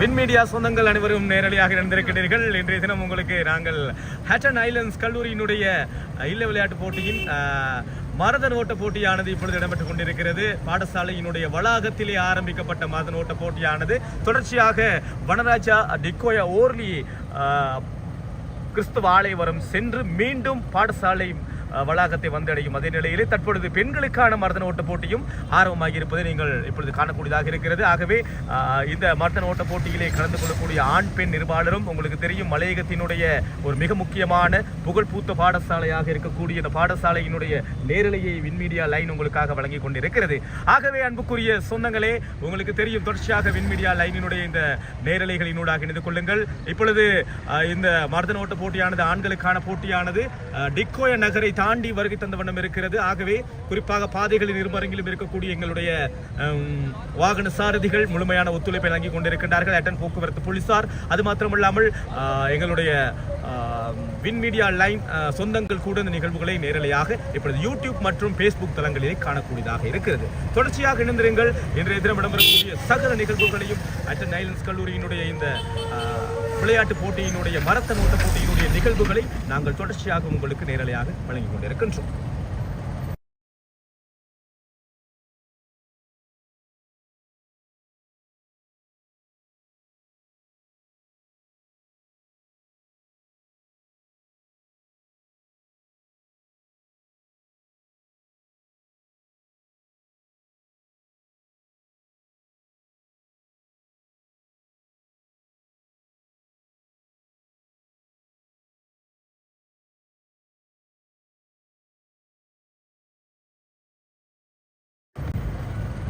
Win media சொந்தங்கள் அனைவரும் நேரடியாக இணைந்திருக்கிறீர்கள். இன்றைய தினம் உங்களுக்கு நாங்கள் ஹேட்டன் ஐலண்ட்ஸ் கல்லூரியினுடைய இல்ல விளையாட்டு போட்டியின் மரதன் ஓட்ட போட்டியானது இப்பொழுது இடம்பெற்றுக் கொண்டிருக்கிறது. பாடசாலையினுடைய வளாகத்திலே ஆரம்பிக்கப்பட்ட மரதன் ஓட்ட போட்டியானது. தொடர்ச்சியாக வனராஜா டிக்கோயா ஓர்லி கிறிஸ்துவ ஆலயவரம் சென்று மீண்டும் பாடசாலை வளாகத்தை வந்தடையும். அதே நிலையிலே தற்பொழுது பெண்களுக்கான மர்தன ஓட்ட போட்டியும் ஆர்வமாகி இருப்பதை நீங்கள் இப்பொழுது காணக்கூடியதாக இருக்கிறது. ஆகவே இந்த மர்தன ஓட்ட போட்டியிலே கலந்து கொள்ளக்கூடிய ஆண் பெண் நிருபாளரும் உங்களுக்கு தெரியும் மலையகத்தினுடைய ஒரு மிக முக்கியமான புகழ்பூத்த பாடசாலையாக இருக்கக்கூடிய இந்த பாடசாலையினுடைய நேரலையை விண்மீடியா லைன் உங்களுக்காக வழங்கி கொண்டிருக்கிறது. ஆகவே அன்புக்குரிய சொந்தங்களே உங்களுக்கு தெரியும் தொடர்ச்சியாக விண்மீடியா லைனினுடைய இந்த நேரலைகளினூடாக இணைந்து கொள்ளுங்கள். இப்பொழுது இந்த மர்தன ஓட்ட போட்டியானது ஆண்களுக்கான போட்டியானது டிக்கோய நகரை தாண்டி வருகை தந்த வண்ணம் இருக்கிறது. ஆகவே குறிப்பாக பாதைகளின் இருமரங்கிலும் இருக்கக்கூடிய எங்களுடைய வாகன சாரதிகள் முழுமையான ஒத்துழைப்பை வழங்கி கொண்டிருக்கின்றார்கள். அட்டன் போக்குவரத்து போலீசார் அது மாத்திரமல்லாமல் எங்களுடைய வின் மீடியா லைன் சொந்தங்கள் கூட இந்த நிகழ்வுகளை நேரலையாக இப்பொழுது யூடியூப் மற்றும் ஃபேஸ்புக் தளங்களிலே காணக்கூடியதாக இருக்கிறது. தொடர்ச்சியாக இணைந்திருங்கள். இன்றைய தினம் இடம்பெறக்கூடிய சகல நிகழ்வுகளையும் அட்டன் ஐலண்ட்ஸ் கல்லூரியினுடைய இந்த விளையாட்டு போட்டியினுடைய மரத்தன் ஓட்ட போட்டியினுடைய நிகழ்வுகளை நாங்கள் தொடர்ச்சியாக உங்களுக்கு நேரலையாக வழங்கிக் கொண்டிருக்கின்றோம்.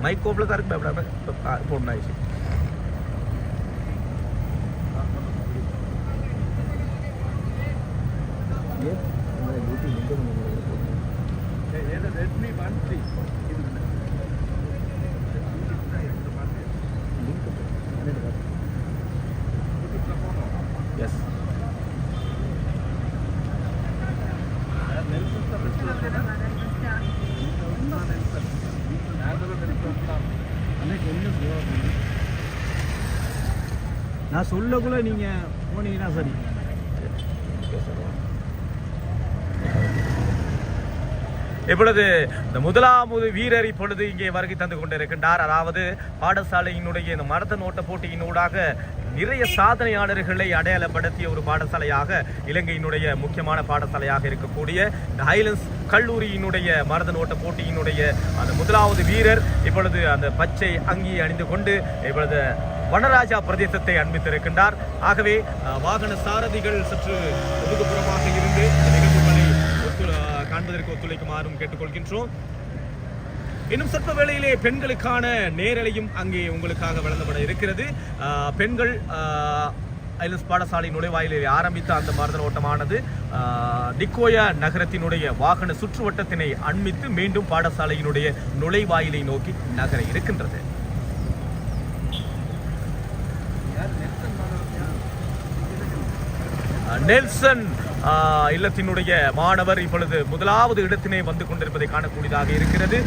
માઇક કોપલે તારીખ બેબડા આપણે ફોન નાય છે રેડમી વન થ્રી நான் சொல்லக்குள்ள நீங்க போனீங்கன்னா சரி. இப்பொழுது இந்த முதலாவது வீரர் இப்பொழுது இங்கே வருகை தந்து கொண்டிருக்கின்றார். அதாவது பாடசாலையினுடைய இந்த மரத நோட்ட போட்டியினூடாக நிறைய சாதனையாளர்களை அடையாளப்படுத்திய ஒரு பாடசாலையாக இலங்கையினுடைய முக்கியமான பாடசாலையாக இருக்கக்கூடிய இந்த ஹைலன்ஸ் கல்லூரியினுடைய மரதன் ஓட்ட போட்டியினுடைய அந்த முதலாவது வீரர் இப்பொழுது அந்த பச்சை அங்கியை அணிந்து கொண்டு இப்பொழுது வனராஜா பிரதேசத்தை அண்மித்திருக்கின்றார் ஆகவே வாகன சாரதிகள் சற்று ஒதுக்குப்புறமாக இருந்து நிகழ்வுகளை காண்பதற்கு ஒத்துழைக்குமாறும் கேட்டுக்கொள்கின்றோம். இன்னும் சற்று வேளையிலே பெண்களுக்கான நேரலையும் அங்கே உங்களுக்காக வழங்கப்பட இருக்கிறது. பெண்கள் அஹ், ஐலஸ் பாடசாலை நுழைவாயிலே ஆரம்பித்த அந்த மாறுதல் ஓட்டமானது நிக்கோயா நகரத்தினுடைய வாகன சுற்றுவட்டத்தினை அண்மித்து மீண்டும் பாடசாலையினுடைய நுழைவாயிலை நோக்கி நகர இருக்கின்றது. நெல்சன் ஆஹ், இல்லத்தினுடைய மாணவர் இப்பொழுது முதலாவது இடத்தினை வந்து கொண்டிருப்பதை காணக்கூடியதாக இருக்கிறது.